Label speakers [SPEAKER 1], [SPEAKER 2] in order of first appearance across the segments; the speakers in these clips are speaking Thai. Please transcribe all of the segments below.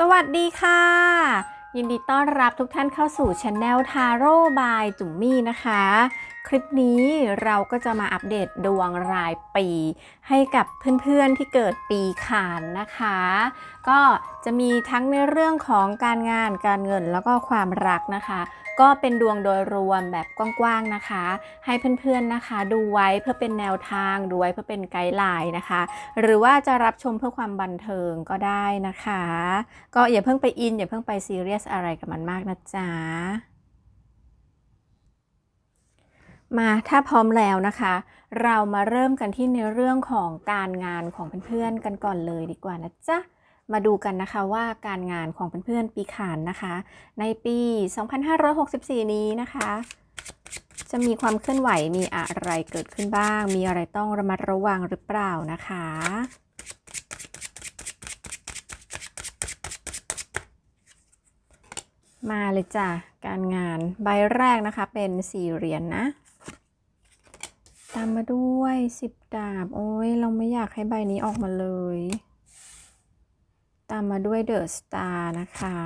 [SPEAKER 1] สวัสดีค่ะ ยินดีต้อนรับทุกท่านเข้าสู่ช anel ทาโร่บายจุ๋มมี่นะคะ คลิปนี้เราก็จะมาอัปเดตดวงรายปี ให้กับเพื่อนๆที่เกิดปีขานนะคะ ก็จะมีทั้งในเรื่องของการงานการเงินแล้วก็ความรักนะคะ ก็เป็นดวงโดยรวมแบบกว้างๆนะคะ ให้เพื่อนๆนะคะ ดูไว้เพื่อเป็นแนวทางดูไว้เพื่อเป็นไกด์ไลน์นะคะ หรือว่าจะรับชมเพื่อความบันเทิงก็ได้นะคะ ก็อย่าเพิ่งไปอิน อย่าเพิ่งไปซีเรียสอะไรกับมันมากนะจ๊ะมาถ้าพร้อมแล้วนะคะ เรามาเริ่มกันที่ในเรื่องของการงานของเพื่อนๆกันก่อนเลยดีกว่านะจ๊ะ มาดูกันนะคะว่าการงานของเพื่อนๆปีขานนะคะ ในปี 2564 นี้นะคะ จะมีความเคลื่อนไหวมีอะไรเกิดขึ้นบ้าง มีอะไรต้องระมัดระวังหรือเปล่านะคะมาเลยจ้ะการงานใบแรกนะคะเป็นสี่เหรียญนนะ ตามมาด้วยสิบดาบ โอ้ยเราไม่อยากให้ใบนี้ออกมาเลย ตามมาด้วยเดอะสตาร์นะคะ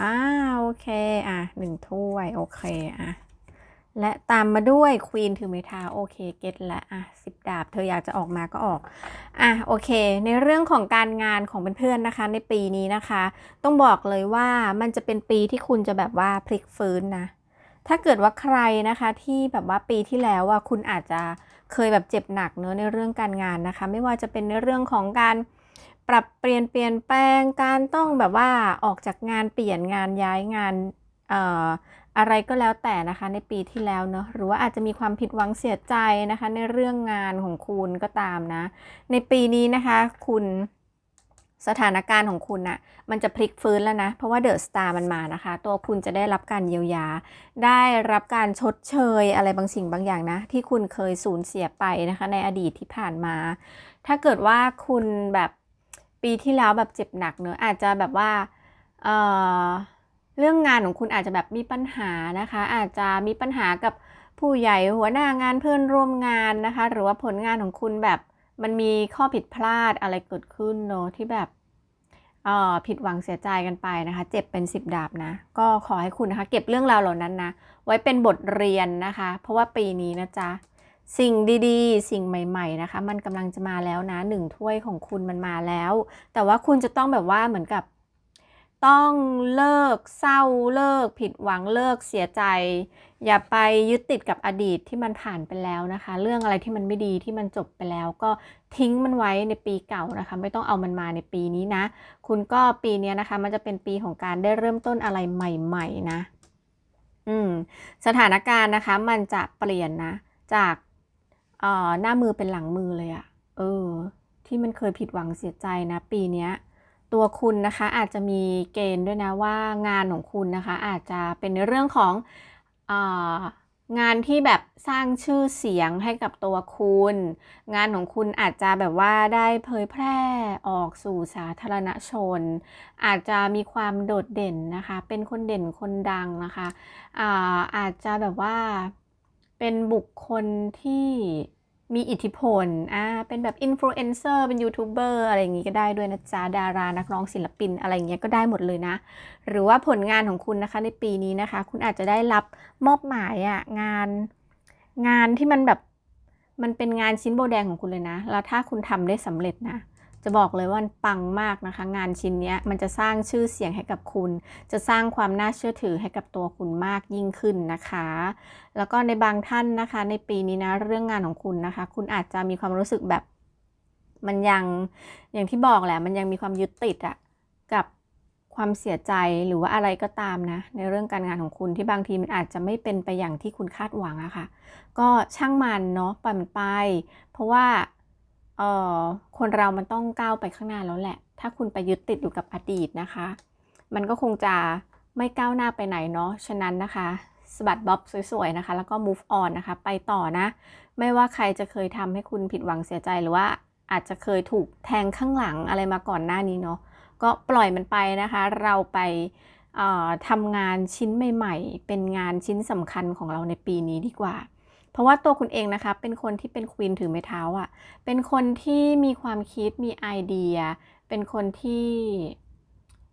[SPEAKER 1] อ่าโอเค อะหนึ่งถ้วย โอเค อะ และตามมาด้วยควีนถือไม้เท้าโอเคเก็ตและอะสิบดาบ เธออยากจะออกมาก็ออก อะ โอเค ในเรื่องของการงานของเพื่อนๆนะคะ ในปีนี้นะคะ ต้องบอกเลยว่ามันจะเป็นปีที่คุณจะแบบว่าพลิกฟื้นนะ ถ้าเกิดว่าใครนะคะที่แบบว่าปีที่แล้วว่าคุณอาจจะเคยแบบเจ็บหนักเนอะในเรื่องการงานนะคะ ไม่ว่าจะเป็นในเรื่องของการ ปรับเปลี่ยนเปลี่ยนแปลงการต้องแบบว่าออกจากงานเปลี่ยนงานย้ายงานเอ่ออะไรก็แล้วแต่นะคะในปีที่แล้วเนอะหรือว่าอาจจะมีความผิดหวังเสียใจนะคะ ในเรื่องงานของคุณก็ตามนะ ในปีนี้นะคะคุณสถานการณ์ของคุณน่ะมันจะพลิกฟื้นแล้วนะ เพราะว่าเดอะสตาร์มันมานะคะ ตัวคุณจะได้รับการเยียวยา ได้รับการชดเชยอะไรบางสิ่งบางอย่างนะ ที่คุณเคยสูญเสียไปนะคะ ในอดีตที่ผ่านมา ถ้าเกิดว่าคุณแบบ ปีที่แล้วแบบเจ็บหนักเนอะอาจจะแบบว่าเออเรื่องงานของคุณอาจจะแบบมีปัญหานะคะ อาจจะมีปัญหากับผู้ใหญ่หัวหน้างานเพื่อนร่วมงานนะคะ หรือว่าผลงานของคุณแบบมันมีข้อผิดพลาดอะไรเกิดขึ้นเนอะที่แบบเอ่อผิดหวังเสียใจกันไปนะคะ เจ็บเป็นสิบดาบนะ ก็ขอให้คุณนะคะ เก็บเรื่องราวเหล่านั้นนะ ไว้เป็นบทเรียนนะคะ เพราะว่าปีนี้นะจ๊ะ สิ่งดีๆ สิ่งใหม่ๆนะคะ มันกำลังจะมาแล้วนะหนึ่งถ้วยของคุณมันมาแล้ว แต่ว่าคุณจะต้องแบบว่าเหมือนกับ ต้องเลิกเศร้าเลิก ผิดหวังเลิกเสียใจ อย่าไปยึดติดกับอดีตที่มันผ่านไปแล้วนะคะ เรื่องอะไรที่มันไม่ดีที่มันจบไปแล้ว ก็ทิ้งมันไว้ในปีเก่านะคะ ไม่ต้องเอามันมาในปีนี้นะ คุณก็ปีนี้นะคะ มันจะเป็นปีของการได้เริ่มต้นอะไรใหม่ ๆ นะ อืม สถานการณ์นะคะ มันจะเปลี่ยนนะ จาก อ่อหน้ามือเป็นหลังมือเลยอะเออ ที่มันเคยผิดหวังเสียใจนะ ปีเนี้ย ตัวคุณนะคะอาจจะมีเกณฑ์ด้วยนะว่างานของคุณนะคะ อาจจะเป็นในเรื่องขององานที่แบบสร้างชื่อเสียงให้กับตัวคุณ งานของคุณอาจจะแบบว่าได้เผยแพร่ออกสู่สาธารณชน อาจจะมีความโดดเด่นนะคะ เป็นคนเด่นคนดังนะคะอาอาจจะแบบว่า เป็นบุคคลที่มีอิทธิพล อ่า เป็นแบบอินฟลูเอนเซอร์ เป็นยูทูบเบอร์อะไรอย่างงี้ก็ได้ด้วยนะจ๊ะ ดารา นักร้องศิลปิน อะไรอย่างเงี้ยก็ได้หมดเลยนะ หรือว่าผลงานของคุณนะคะ ในปีนี้นะคะ คุณอาจจะได้รับมอบหมายอะงาน งานที่มันแบบ มันเป็นงานชิ้นโบแดงของคุณเลยนะ แล้วถ้าคุณทำได้สำเร็จนะ จะบอกเลยว่ามันปังมากนะคะ งานชิ้นนี้มันจะสร้างชื่อเสียงให้กับคุณ จะสร้างความน่าเชื่อถือให้กับตัวคุณมากยิ่งขึ้นนะคะ แล้วก็ในบางท่านนะคะ ในปีนี้นะเรื่องงานของคุณนะคะ คุณอาจจะมีความรู้สึกแบบ มันยังอย่างที่บอกแหละ มันยังมีความยึดติดอะกับความเสียใจหรือว่าอะไรก็ตามนะ ในเรื่องการงานของคุณที่บางทีมันอาจจะไม่เป็นไปอย่างที่คุณคาดหวังอะค่ะ ก็ช่างมันเนาะปล่อยมันไป เพราะว่า เอ่อคนเรามันต้องก้าวไปข้างหน้าแล้วแหละ ถ้าคุณไปยึดติดอยู่กับอดีตนะคะ มันก็คงจะไม่ก้าวหน้าไปไหนเนาะฉะนั้นนะคะสบัดบ๊อบสวยๆนะคะ แล้วก็ move on นะคะ ไปต่อนะ ไม่ว่าใครจะเคยทำให้คุณผิดหวังเสียใจหรือว่าอาจจะเคยถูกแทงข้างหลังอะไรมาก่อนหน้านี้เนาะก็ปล่อยมันไปนะคะ เราไปเอ่อทำงานชิ้นใหม่ ๆ เป็นงานชิ้นสำคัญของเราในปีนี้ดีกว่า เพราะว่าตัวคุณเองนะคะ เป็นคนที่เป็นควีนถือไม้เท้าอะ่ะ เป็นคนที่มีความคิดมีไอเดีย เป็นคนที่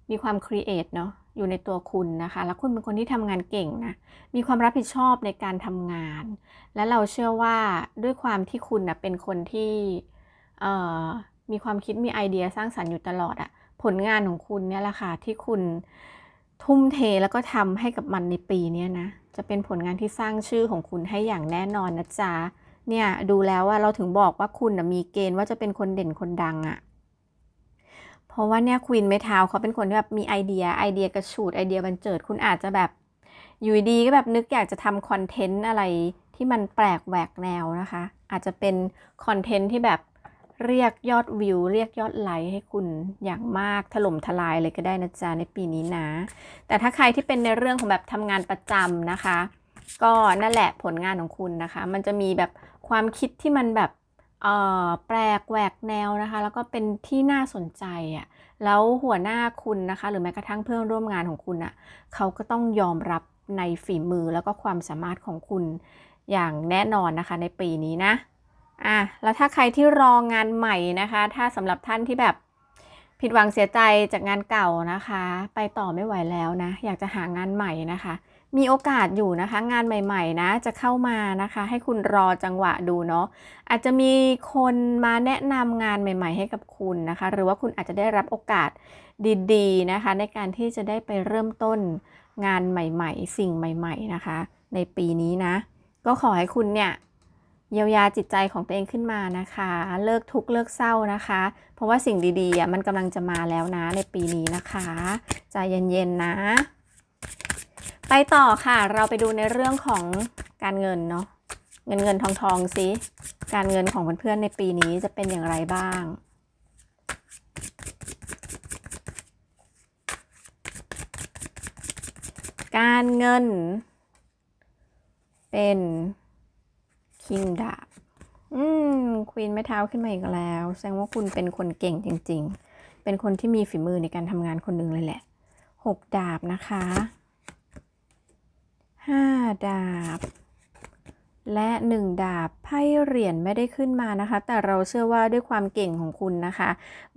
[SPEAKER 1] มีความครีเอทเนาะอยู่ในตัวคุณนะคะ แล้วคุณเป็นคนที่ทำงานเก่งนะ มีความรับผิดชอบในการทำงาน และเราเชื่อว่าด้วยความที่คุณนะเป็นคนที่มีความคิดมีไอเดียสร้างสรรค์อยู่ตลอดอะผลงานของคุณเนี่ยแหละค่ะที่คุณทุ่มเทแล้วก็ทำให้กับมันในปีนี้นะ จะเป็นผลงานที่สร้างชื่อของคุณให้อย่างแน่นอนนะจ๊ะ เนี่ยดูแล้วว่าเราถึงบอกว่าคุณนะมีเกณฑ์ว่าจะเป็นคนเด่นคนดังอะเพราะว่าเนี่ยควีนไม้เท้าเขาเป็นคนที่แบบมีไอเดียไอเดียกระฉูดไอเดียบันเจิดคุณอาจจะแบบอยู่ดีก็แบบนึกอยากจะทำคอนเทนต์อะไรที่มันแปลกแหวกแนวนะคะ อาจจะเป็นคอนเทนต์ที่แบบ เรียกยอดวิว เรียกยอดไลค์ให้คุณอย่างมากถล่มทลายเลยก็ได้นะจ๊ะในปีนี้นะ แต่ถ้าใครที่เป็นในเรื่องของแบบทำงานประจำนะคะ ก็นั่นแหละผลงานของคุณนะคะ มันจะมีแบบความคิดที่มันแบบเออแปลกแหวกแนวนะคะ แล้วก็เป็นที่น่าสนใจอะแล้วหัวหน้าคุณนะคะ หรือแม้กระทั่งเพื่อนร่วมงานของคุณอะเขาก็ต้องยอมรับในฝีมือแล้วก็ความสามารถของคุณอย่างแน่นอนนะคะในปีนี้นะ อะแล้วถ้าใครที่รองานใหม่นะคะ ถ้าสำหรับท่านที่แบบผิดหวังเสียใจจากงานเก่านะคะ ไปต่อไม่ไหวแล้วนะ อยากจะหางานใหม่นะคะ มีโอกาสอยู่นะคะ งานใหม่ๆนะจะเข้ามานะคะ ให้คุณรอจังหวะดูเนาะอาจจะมีคนมาแนะนำงานใหม่ ๆ ให้กับคุณนะคะ หรือว่าคุณอาจจะได้รับโอกาสดีๆนะคะ ในการที่จะได้ไปเริ่มต้นงานใหม่ ๆ สิ่งใหม่ ๆนะคะ ในปีนี้นะ ก็ขอให้คุณเนี่ย เยียวยาจิตใจของตัวเองขึ้นมานะคะ เลิกทุกข์เลิกเศร้านะคะ เพราะว่าสิ่งดีๆอะมันกำลังจะมาแล้วนะในปีนี้นะคะใจเย็นๆนะ ไปต่อค่ะ เราไปดูในเรื่องของการเงินเนาะเงินเงินทองทองซิการเงินของเพื่อนๆในปีนี้จะเป็นอย่างไรบ้างการเงิน เป็น คิงดาบ อืมควีนไม้เท้าขึ้นมาอีกแล้ว แสดงว่าคุณเป็นคนเก่งจริง ๆ เป็นคนที่มีฝีมือในการทำงานคนหนึ่งเลยแหละหกดาบนะคะห้าดาบ และหนึ่งดาบไพ่เหรียญไม่ได้ขึ้นมานะคะ แต่เราเชื่อว่าด้วยความเก่งของคุณนะคะ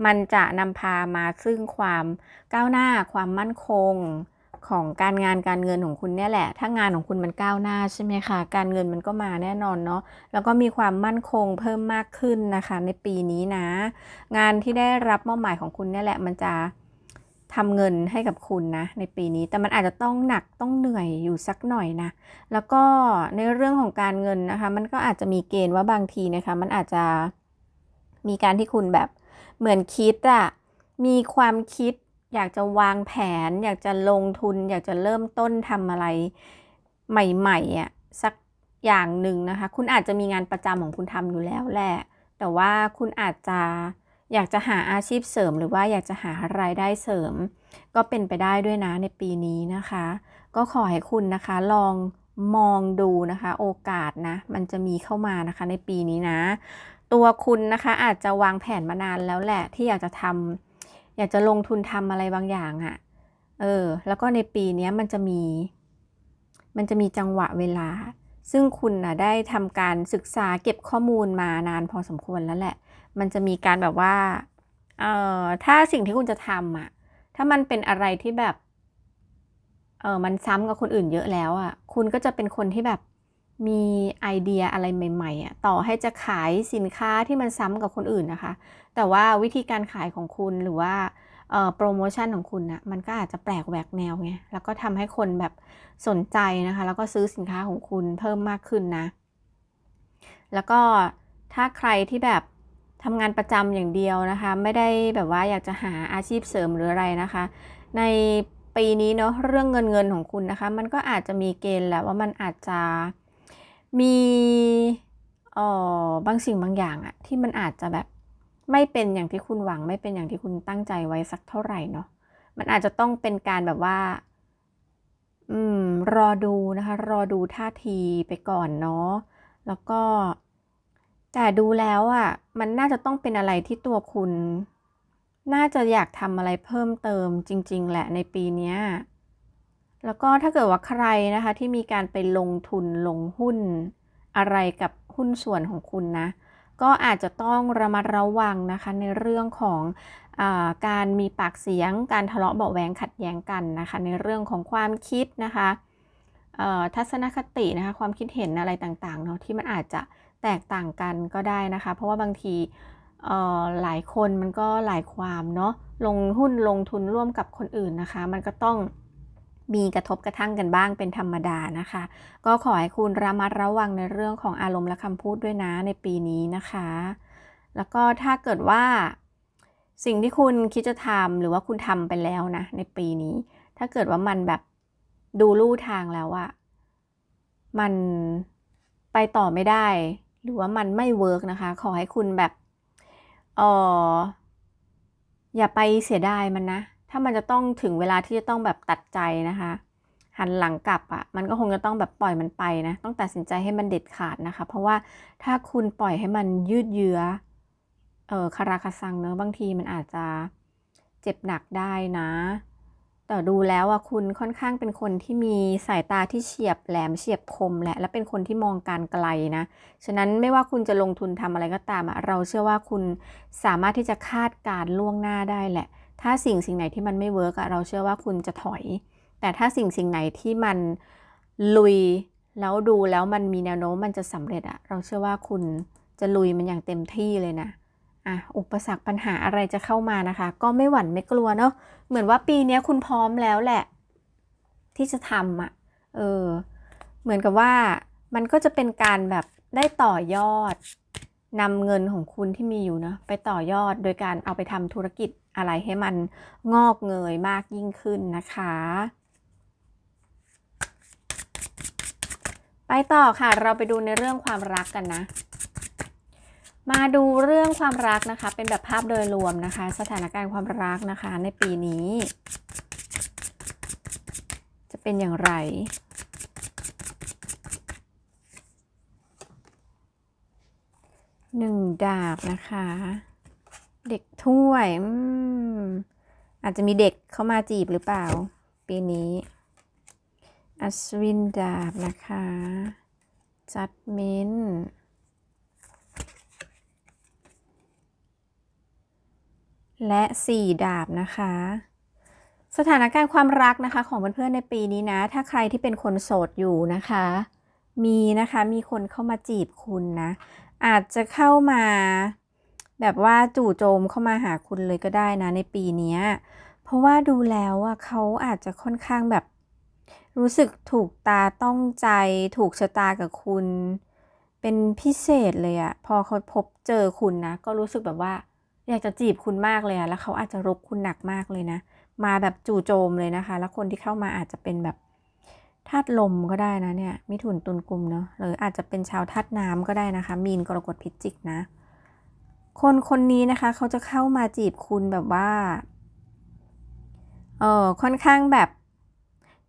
[SPEAKER 1] มันจะนำพามาซึ่งความก้าวหน้าความมั่นคง ของการงานการเงินของคุณเนี่ยแหละ ถ้างานของคุณมันก้าวหน้าใช่ไหมคะการเงินมันก็มาแน่นอนเนาะแล้วก็มีความมั่นคงเพิ่มมากขึ้นนะคะ ในปีนี้นะ งานที่ได้รับมอบหมายของคุณเนี่ยแหละมันจะทำเงินให้กับคุณนะในปีนี้ แต่มันอาจจะต้องหนักต้องเหนื่อยอยู่สักหน่อยนะ แล้วก็ในเรื่องของการเงินนะคะ มันก็อาจจะมีเกณฑ์ว่าบางทีนะคะ มันอาจจะมีการที่คุณแบบเหมือนคิดอะมีความคิด อยากจะวางแผน อยากจะลงทุน อยากจะเริ่มต้นทำอะไรใหม่ๆอะสักอย่างหนึ่งนะคะ คุณอาจจะมีงานประจำของคุณทำอยู่แล้วแหละ แต่ว่าคุณอาจจะอยากจะหาอาชีพเสริมหรือว่าอยากจะหารายได้เสริม ก็เป็นไปได้ด้วยนะในปีนี้นะคะ ก็ขอให้คุณนะคะลองมองดูนะคะ โอกาสนะมันจะมีเข้ามานะคะในปีนี้นะ ตัวคุณนะคะอาจจะวางแผนมานานแล้วแหละที่อยากจะทำ อยากจะลงทุนทำอะไรบางอย่างอะ่ะ เออ แล้วก็ในปีนี้มันจะมี มันจะมีจังหวะเวลา ซึ่งคุณนะได้ทำการศึกษาเก็บข้อมูลมานานพอสมควรแล้วแหละ มันจะมีการแบบว่า เอ่อ ถ้าสิ่งที่คุณจะทำอะ ถ้ามันเป็นอะไรที่แบบ เออมันซ้ำกับคนอื่นเยอะแล้วอะ คุณก็จะเป็นคนที่แบบ มีไอเดียอะไรใหม่ๆอะต่อให้จะขายสินค้าที่มันซ้ำกับคนอื่นนะคะ แต่ว่าวิธีการขายของคุณหรือว่าโปรโมชั่นของคุณนะมันก็อาจจะแปลกแหวกแนวไงแล้วก็ทำให้คนแบบสนใจนะคะ แล้วก็ซื้อสินค้าของคุณเพิ่มมากขึ้นนะ แล้วก็ถ้าใครที่แบบทำงานประจำอย่างเดียวนะคะ ไม่ได้แบบว่าอยากจะหาอาชีพเสริมหรืออะไรนะคะ ในปีนี้เนาะเรื่องเงินเงินของคุณนะคะ มันก็อาจจะมีเกณฑ์แหละว่ามันอาจจะ มีเอ่อบางสิ่งบางอย่างอะที่มันอาจจะแบบไม่เป็นอย่างที่คุณหวัง ไม่เป็นอย่างที่คุณตั้งใจไว้สักเท่าไหร่เนาะมันอาจจะต้องเป็นการแบบว่า อืม รอดูนะคะ รอดูท่าทีไปก่อนเนาะแล้วก็ แต่ดูแล้วอะ่ะ มันน่าจะต้องเป็นอะไรที่ตัวคุณ น่าจะอยากทำอะไรเพิ่มเติมจริง ๆ แหละในปีนี้ แล้วก็ถ้าเกิดว่าใครนะคะที่มีการไปลงทุนลงหุ้นอะไรกับหุ้นส่วนของคุณนะ ก็อาจจะต้องระมัดระวังนะคะในเรื่องของอาการมีปากเสียง การทะเลาะเบาะแหวงขัดแย้งกันนะคะ ในเรื่องของความคิดนะคะทัศนคตินะคะความคิดเห็นอะไรต่างๆเนาะที่มันอาจจะแตกต่างกันก็ได้นะคะ เพราะว่าบางทีหลายคนมันก็หลายความเนาะลงหุ้นลงทุนร่วมกับคนอื่นนะคะ มันก็ต้อง มีกระทบกระทั่งกันบ้างเป็นธรรมดานะคะ ก็ขอให้คุณระมัดระวังในเรื่องของอารมณ์และคำพูดด้วยนะในปีนี้นะคะ แล้วก็ถ้าเกิดว่า สิ่งที่คุณคิดจะทำหรือว่าคุณทำไปแล้วนะ ในปีนี้ ถ้าเกิดว่ามันแบบดูลู่ทางแล้วอะมันไปต่อไม่ได้ หรือว่ามันไม่เวิร์กนะคะ ขอให้คุณแบบเอออย่าไปเสียดายมันนะ ถ้ามันจะต้องถึงเวลาที่จะต้องแบบตัดใจนะคะ หันหลังกลับอะ่ะ มันก็คงจะต้องแบบปล่อยมันไปนะ ต้องตัดสินใจให้มันเด็ดขาดนะคะ เพราะว่าถ้าคุณปล่อยให้มันยืดเยื้อ เออคาราคาซังเนอะบางทีมันอาจจะเจ็บหนักได้นะ แต่ดูแล้วอะคุณค่อนข้างเป็นคนที่มีสายตาที่เฉียบแหลมเฉียบคมแหละ และเป็นคนที่มองการไกลนะ ฉะนั้นไม่ว่าคุณจะลงทุนทำอะไรก็ตามอะเราเชื่อว่าคุณสามารถที่จะคาดการล่วงหน้าได้แหละ ถ้าสิ่งสิ่งไหนที่มันไม่เวิร์กอะเราเชื่อว่าคุณจะถอย แต่ถ้าสิ่งสิ่งไหนที่มันลุยแล้วดูแล้วมันมีแนวโน้มมันจะสำเร็จอะเราเชื่อว่าคุณจะลุยมันอย่างเต็มที่เลยนะอะอุปสรรคปัญหาอะไรจะเข้ามานะคะ ก็ไม่หวั่นไม่กลัวเนาะเหมือนว่าปีนี้คุณพร้อมแล้วแหละ ที่จะทำอะเออเหมือนกับว่ามันก็จะเป็นการแบบได้ต่อยอดนำเงินของคุณที่มีอยู่เนาะไปต่อยอดโดยการเอาไปทำธุรกิจ อะไรให้มันงอกเงยมากยิ่งขึ้นนะคะ ไปต่อค่ะเราไปดูในเรื่องความรักกันนะ มาดูเรื่องความรักนะคะ เป็นแบบภาพโดยรวมนะคะ สถานการณ์ความรักนะคะในปีนี้ จะเป็นอย่างไรหนึ่งดาบนะคะ เด็กถ้วยอืมอาจจะมีเด็กเข้ามาจีบหรือเปล่า ปีนี้ อัศวินดาบนะคะ จัดเมนและสี่ดาบนะคะ สถานการณ์ความรักนะคะ ของเพื่อนๆในปีนี้นะ ถ้าใครที่เป็นคนโสดอยู่นะคะ มีนะคะมีคนเข้ามาจีบคุณนะ อาจจะเข้ามา แบบว่าจู่โจมเข้ามาหาคุณเลยก็ได้นะในปีนี้เพราะว่าดูแล้วอะเขาอาจจะค่อนข้างแบบ รู้สึกถูกตาต้องใจถูกชะตากับคุณ เป็นพิเศษเลยอะพอเขาพบเจอคุณนะ ก็รู้สึกแบบว่า อยากจะจีบคุณมากเลยอะแล้วเขาอาจจะรบคุณหนักมากเลยนะ มาแบบจู่โจมเลยนะคะ แล้วคนที่เข้ามาอาจจะเป็นแบบธาตุลมก็ได้นะเนี่ยมิถุนตุลกุมเนาะหรืออาจจะเป็นชาวธาตุน้ำก็ได้นะคะ มีนกรกฎพิจิกนะ คนคนนี้นะคะเขาจะเข้ามาจีบคุณแบบว่า เออค่อนข้างแบบ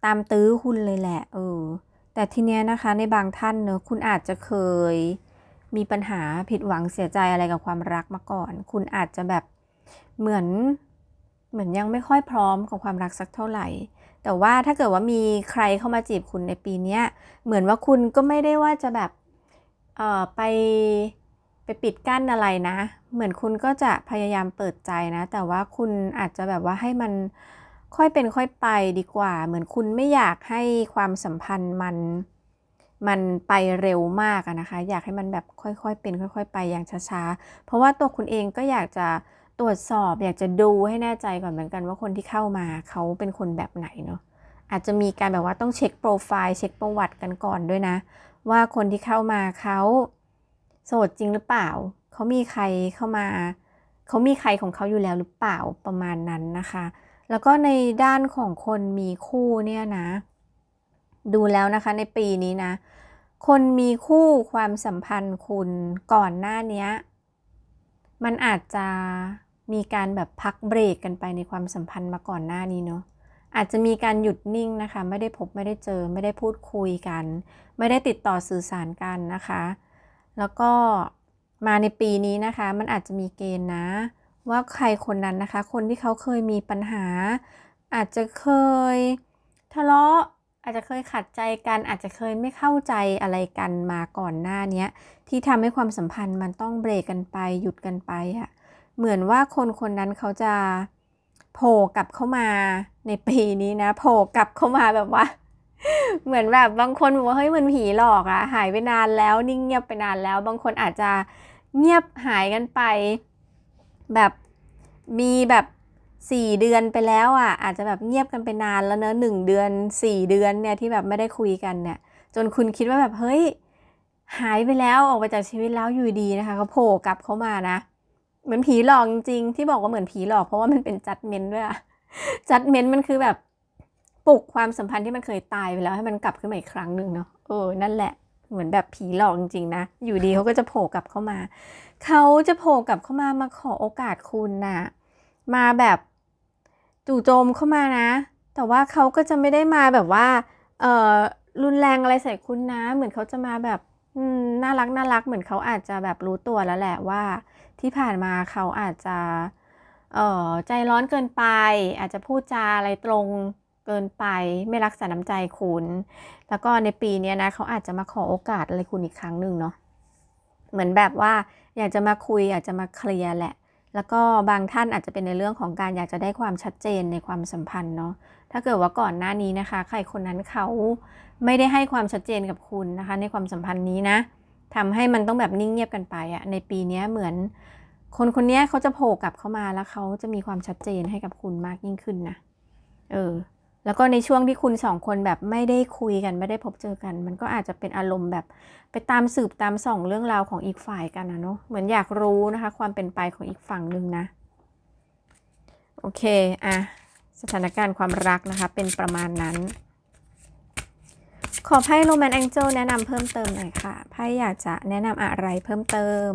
[SPEAKER 1] ตามตื้อคุณเลยแหละ เออ แต่ทีเนี้ยนะคะในบางท่านเนอะคุณอาจจะเคยมีปัญหาผิดหวังเสียใจอะไรกับความรักมาก่อน คุณอาจจะแบบเหมือนเหมือนยังไม่ค่อยพร้อมกับความรักสักเท่าไหร่ แต่ว่าถ้าเกิดว่ามีใครเข้ามาจีบคุณในปีเนี้ยเหมือนว่าคุณก็ไม่ได้ว่าจะแบบเอ่อไปไปปิดกั้นอะไรนะ เหมือนคุณก็จะพยายามเปิดใจนะ แต่ว่าคุณอาจจะแบบว่าให้มันค่อยเป็นค่อยไปดีกว่า เหมือนคุณไม่อยากให้ความสัมพันธ์มันมันไปเร็วมากนะคะ อยากให้มันแบบค่อยๆเป็น ค่อย ๆ ไปอย่างช้าๆ เพราะว่าตัวคุณเองก็อยากจะตรวจสอบอยากจะดูให้แน่ใจก่อนเหมือนกันว่าคนที่เข้ามาเขาเป็นคนแบบไหนเนาะอาจจะมีการแบบว่าต้องเช็คโปรไฟล์เช็คประวัติกันก่อนด้วยนะ ว่าคนที่เข้ามาเขาโสดจริงหรือเปล่า เขามีใครเข้ามา เขามีใครของเขาอยู่แล้วหรือเปล่าประมาณนั้นนะคะ แล้วก็ในด้านของคนมีคู่เนี่ยนะ ดูแล้วนะคะในปีนี้นะ คนมีคู่ความสัมพันธ์คุณก่อนหน้านี้มันอาจจะมีการแบบพักเบรกกันไปในความสัมพันธ์มาก่อนหน้านี้เนาะอาจจะมีการหยุดนิ่งนะคะ ไม่ได้พบไม่ได้เจอ ไม่ได้พูดคุยกัน ไม่ได้ติดต่อสื่อสารกันนะคะ แล้วก็ มาในปีนี้นะคะ มันอาจจะมีเกณฑ์นะ ว่าใครคนนั้นนะคะ คนที่เขาเคยมีปัญหา อาจจะเคยทะเลาะอาจจะเคยขัดใจกันอาจจะเคยไม่เข้าใจอะไรกันมาก่อนหน้านี้ที่ทำให้ความสัมพันธ์มันต้องเบรกกันไปหยุดกันไปอะเหมือนว่าคนคนนั้นเขาจะโผล่กลับเข้ามาในปีนี้นะโผล่กลับเข้ามาแบบว่า เหมือนแบบบางคนบอกว่าเฮ้ยมือนผีหลอกอะหายไปนานแล้ว นิ่งเงียบไปนานแล้ว บางคนอาจจะเงียบหายกันไป แบบมีแบบสี่เดือนไปแล้วอะ อาจจะแบบเงียบกันไปนานแล้วเนอะหนึ่งเดือนสี่เดือนเนี่ยที่แบบไม่ได้คุยกันเนี่ย จนคุณคิดว่าแบบเฮ้ยหายไปแล้วออกไปจากชีวิตแล้วอยู่ดีนะคะเขาโผล่กลับเข้ามานะเหมือนผีหลอกจริงที่บอกว่าเหมือนผีหลอกเพราะว่ามันเป็นจัดเมนด้วยอะจัดเมนมันคือแบบ ปลุกความสัมพันธ์ที่มันเคยตายไปแล้วให้มันกลับขึ้นมาอีกครั้งหนึ่งเนาะเออนั่นแหละเหมือนแบบผีหลอกจริงๆนะ อยู่ดีเขาก็จะโผล่กลับเข้ามา เขาจะโผล่กลับเข้ามามาขอโอกาสคุณน่ะ มาแบบจู่โจมเข้ามานะ แต่ว่าเขาก็จะไม่ได้มาแบบว่า เออรุนแรงอะไรใส่คุณนะ เหมือนเขาจะมาแบบน่ารักน่ารัก เหมือนเขาอาจจะแบบรู้ตัวแล้วแหละว่า ที่ผ่านมาเขาอาจจะ เออใจร้อนเกินไป อาจจะพูดจาอะไรตรง เกินไปไม่รักษาน้ำใจคุณ แล้วก็ในปีนี้นะเขาอาจจะมาขอโอกาสอะไรคุณอีกครั้งหนึ่งเนาะเหมือนแบบว่าอยากจะมาคุยอยากจะมาเคลียร์แหละ แล้วก็บางท่านอาจจะเป็นในเรื่องของการอยากจะได้ความชัดเจนในความสัมพันธ์เนาะถ้าเกิดว่าก่อนหน้านี้นะคะ ใครคนนั้นเขาไม่ได้ให้ความชัดเจนกับคุณนะคะ ในความสัมพันธ์นี้นะทำให้มันต้องแบบนิ่งเงียบกันไปอะในปีนี้เหมือน คนคนนี้เขาจะโผล่กลับเข้ามาแล้วเขาจะมีความชัดเจนให้กับคุณมากยิ่งขึ้นนะเออ แล้วก็ในช่วงที่คุณสองคนแบบไม่ได้คุยกันไม่ได้พบเจอกัน มันก็อาจจะเป็นอารมณ์แบบไปตามสืบตามส่องเรื่องราวของอีกฝ่ายกันนะเนาะเหมือนอยากรู้นะคะ ความเป็นไปของอีกฝั่งหนึ่งนะ โอเคอะสถานการณ์ความรักนะคะ เป็นประมาณนั้น ขอไพ่โรแมนแองเจิลแนะนำเพิ่มเติมหน่อยค่ะไพ่อยากจะแนะนำอะไรเพิ่มเติม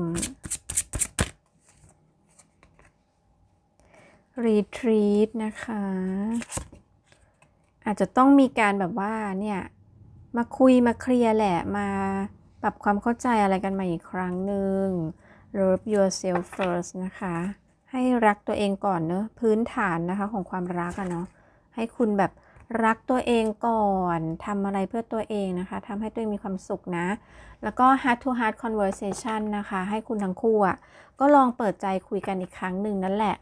[SPEAKER 1] retreat นะคะ อาจจะต้องมีการแบบว่าเนี่ยมาคุยมาเคลียร์แหละมาปรับความเข้าใจอะไรกันมาอีกครั้งหนึ่ง love yourself first นะคะ ให้รักตัวเองก่อนเนอะพื้นฐานนะคะของความรักอะเนาะให้คุณแบบรักตัวเองก่อนทำอะไรเพื่อตัวเองนะคะทำให้ตัวเองมีความสุขนะ แล้วก็ heart to heart conversation นะคะ ให้คุณทั้งคู่อะก็ลองเปิดใจคุยกันอีกครั้งหนึ่งนั่นแหละ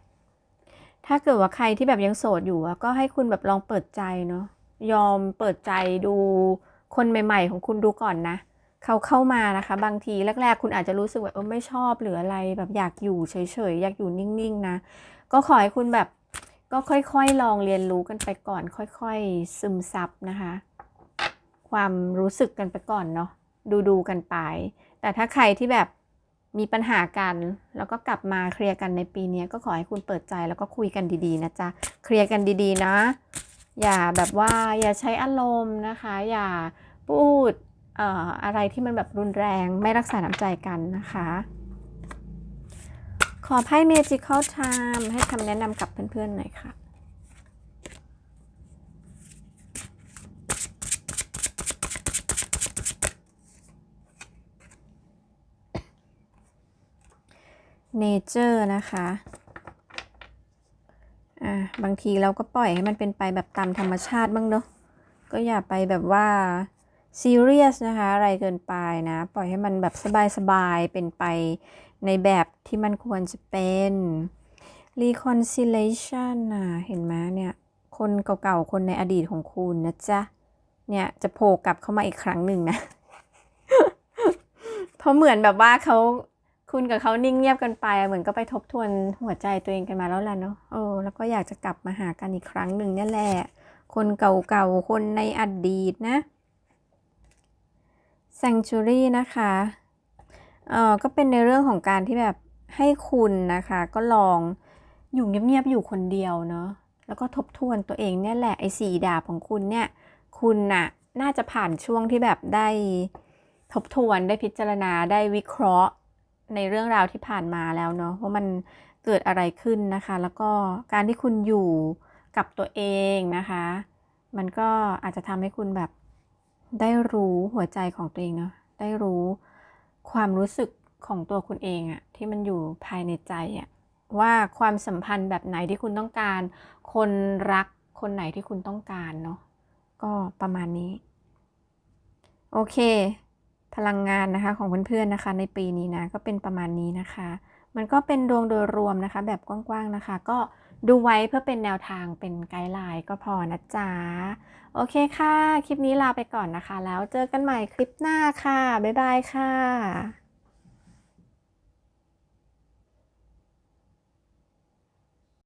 [SPEAKER 1] ถ้าเกิดว่าใครที่แบบยังโสดอยู่ก็ให้คุณแบบลองเปิดใจเนาะยอมเปิดใจดูคนใหม่ ๆ ของคุณดูก่อนนะ เขาเข้ามานะคะ บางทีแรก ๆ คุณอาจจะรู้สึกว่าเออไม่ชอบหรืออะไร แบบอยากอยู่เฉยๆอยากอยู่นิ่งๆนะ ก็ขอให้คุณแบบก็ค่อยๆ ลองเรียนรู้กันไปก่อน ค่อยๆ ซึมซับนะคะ ความรู้สึกกันไปก่อนเนาะดูๆกันไป แต่ถ้าใครที่แบบ มีปัญหากัน แล้วก็กลับมาเคลียร์กันในปีนี้ก็ขอให้คุณเปิดใจแล้วก็คุยกันดีๆนะจ๊ะเคลียร์กันดีๆนะ อย่าแบบว่าอย่าใช้อารมณ์นะคะ อย่าพูดเอ่ออะไรที่มันแบบรุนแรงไม่รักษาน้ำใจกันนะคะ ขอไพ่ Magical Time ให้คำแนะนำกับเพื่อนๆหน่อยค่ะ Nature นะคะอะบางทีเราก็ปล่อยให้มันเป็นไปแบบตามธรรมชาติบ้างเนอะก็อย่าไปแบบว่าซีเรียสนะคะ อะไรเกินไปนะ ปล่อยให้มันแบบสบายๆ เป็นไปในแบบที่มันควรจะเป็น reconciliation นะเห็นไหมเนี่ย คนเก่าๆ คนในอดีตของคุณนะจ๊ะ เนี่ย จะโผล่กลับเข้ามาอีกครั้งหนึ่งนะ เพราะเหมือนแบบว่าเขา คุณกับเขานิ่งเงียบกันไป เหมือนก็ไปทบทวนหัวใจตัวเองกันมาแล้วแหละเนาะเออแล้วก็อยากจะกลับมาหากันอีกครั้งหนึ่งนี่แหละ คนเก่าๆ คนในอดีตนะ sanctuary นะคะเออก็เป็นในเรื่องของการที่แบบให้คุณนะคะ ก็ลองอยู่เงียบๆอยู่คนเดียวเนาะแล้วก็ทบทวนตัวเองเนี่ยแหละไอ้สี่ดาบของคุณเนี่ย คุณน่ะน่าจะผ่านช่วงที่แบบได้ทบทวนได้พิจารณาได้วิเคราะห์ ในเรื่องราวที่ผ่านมาแล้วเนาะว่ามันเกิดอะไรขึ้นนะคะ แล้วก็การที่คุณอยู่กับตัวเองนะคะ มันก็อาจจะทำให้คุณแบบได้รู้หัวใจของตัวเองเนาะได้รู้ความรู้สึกของตัวคุณเองอะที่มันอยู่ภายในใจอะว่าความสัมพันธ์แบบไหนที่คุณต้องการ คนรักคนไหนที่คุณต้องการเนาะก็ประมาณนี้ โอเค ลังงานนะคะของเพื่อนๆนะคะ ในปีนี้นะก็เป็นประมาณนี้นะคะ มันก็เป็นดวงโดยรวมนะคะ แบบกว้างๆนะคะ ก็ดูไว้เพื่อเป็นแนวทางเป็นไกด์ไลน์ก็พอนะจ๊ะ โอเคค่ะ คลิปนี้ลาไปก่อนนะคะ แล้วเจอกันใหม่คลิปหน้าค่ะ บ๊ายบายค่ะ